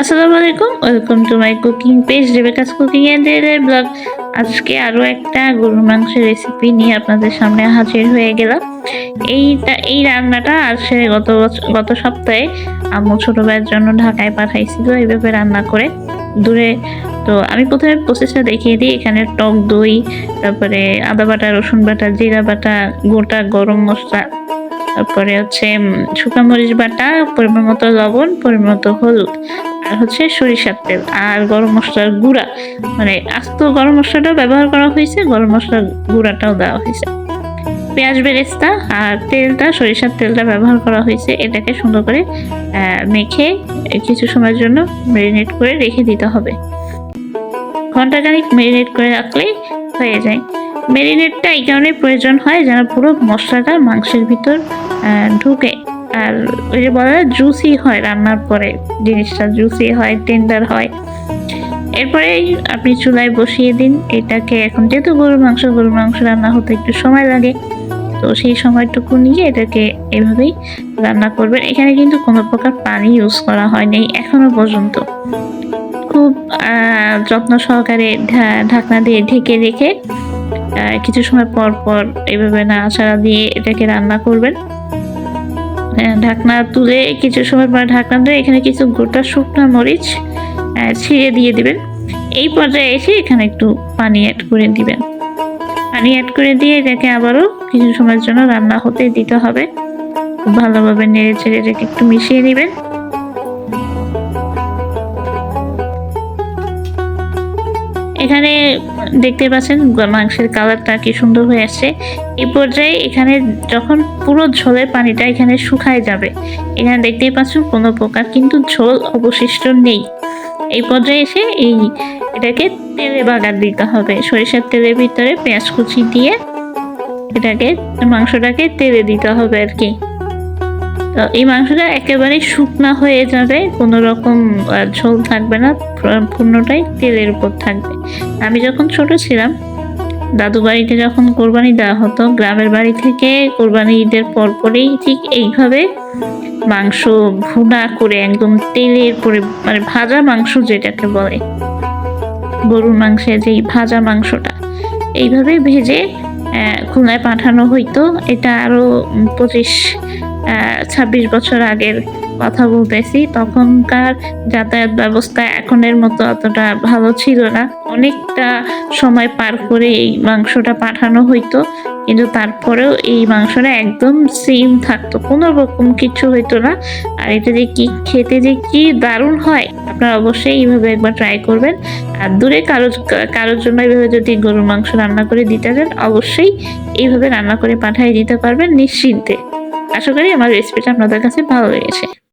আসসালামু আলাইকুম। Welcome to my cooking page Rebecca's cooking daily blog আজকে আরও একটা গরুর মাংসের রেসিপি নিয়ে আপনাদের সামনে হাজির হয়ে গেলাম। এইটা, এই রান্নাটা আসে গত গত সপ্তাহে আম্মু ছোট ভাইয়ের জন্য ঢাকায় পাঠাইছিল এইভাবে রান্না করে দূরে। তো আমি প্রথমে প্রসেসটা দেখিয়ে দিই। এখানে টক দই, তারপরে আদা বাটা, রসুন বাটা, জিরা বাটা, গোটা গরম মশলা, তারপরে হচ্ছে শুকনো বাটা, পরিমাণ মতো লবণ, পরিমাণ মতো হলুদ। আর হচ্ছে সরিষার তেল আর গরম মশলার গুঁড়া। মানে আস্ত গরম মশলাটাও ব্যবহার করা হয়েছে, গরম মশলার গুঁড়াটাও দেওয়া হয়েছে। পেঁয়াজ বেরেস্তা আর তেলটা, সরিষার তেলটা ব্যবহার করা হয়েছে। এটাকে সুন্দর করে মেখে কিছু সময়ের জন্য ম্যারিনেট করে রেখে দিতে হবে। ঘন্টাখানিক ম্যারিনেট করে রাখলেই হয়ে যায়। ম্যারিনেটটা এই কারণে প্রয়োজন হয় যেন পুরো মশলাটা মাংসের ভিতর ঢুকে। আর ওই যে বলা জুসি হয় রান্নার পরে, জিনিসটা জুসি হয় টেন্ডার হয়। এরপরে আপনি চুলায় বসিয়ে দিন। এটাকে এখন যেহেতু গরুর মাংস গরুর মাংস রান্না হতে একটু সময় লাগে, তো সেই সময়টুকু নিয়ে এটাকে এভাবেই রান্না করবেন। এখানে কিন্তু কোনো প্রকার পানি ইউজ করা হয়নি এখনও পর্যন্ত। খুব যত্ন সহকারে ঢাকনা দিয়ে ঢেকে রেখে কিছু সময় পর পর এভাবে নাড়াচাড়া দিয়ে এটাকে রান্না করবেন। ঢাকনা তুলে কিছু সময় পরে ঢাকনা দিয়ে এখানে কিছু গোটা শুকনো মরিচ ছিঁড়ে দিয়ে দিবেন। এই পর্যায়ে এসে এখানে একটু পানি অ্যাড করে দিবেন। পানি অ্যাড করে দিয়ে এটাকে আবারও কিছু সময়ের জন্য রান্না হতে দিতে হবে। খুব ভালোভাবে নেড়ে ছেড়ে এটাকে একটু মিশিয়ে নেবেন। এখানে দেখতে পাচ্ছেন মাংসের কালারটা কি সুন্দর হয়ে আসছে। এই পর্যায়ে এখানে যখন পুরো ঝোলের পানিটা এখানে শুকায় যাবে, এখানে দেখতেই পাচ্ছেন কোনো প্রকার কিন্তু ঝোল অবশিষ্ট নেই। এই পর্যায়ে এসে এই এটাকে তেলে বাগার দিতে হবে। সরিষার তেলের ভিতরে পেঁয়াজ কুচি দিয়ে এটাকে, মাংসটাকে তেলে দিতে হবে আর কি। এই মাংসটা একেবারে শুকনা হয়ে যাবে কোনো রকম ঝোল থাকবে না পূর্ণটাই তেলের উপর থাকবে। আমি যখন ছোট ছিলাম দাদু বাড়িতে যখন কোরবানি দেওয়া হতো গ্রামের বাড়ি থেকে কোরবানি ঈদের পরপরেই ঠিক এইভাবে মাংস ভুনা করে একদম তেলের পরে মানে ভাজা মাংস যেটাকে বলে গরুর মাংসের যেই ভাজা মাংসটা এইভাবে ভেজে খুলনায় পাঠানো হইতো। এটা আরও উম, পঁচিশ ছাব্বিশ বছর আগের কথা বলতেছি, তখনকার যাতায়াত ব্যবস্থা এখনের মতো অতটা ভালো ছিল না। অনেকটা সময় পার করে এই মাংসটা পাঠানো হইতো, কিন্তু তারপরেও এই মাংসটা একদম সেম থাকতো, কোনো রকম কিছু হইতো না। আর এটা যে কি, খেতে যে কি দারুণ হয়, আপনারা অবশ্যই এইভাবে একবার ট্রাই করবেন। আর দূরে কারোর কারোর জন্য এইভাবে যদি গরুর মাংস রান্না করে দিতে চান, অবশ্যই এইভাবে রান্না করে পাঠিয়ে দিতে পারবেন নিশ্চিন্তে। আশা করি আমার রেসিপিটা আপনাদের কাছে ভালো লেগেছে।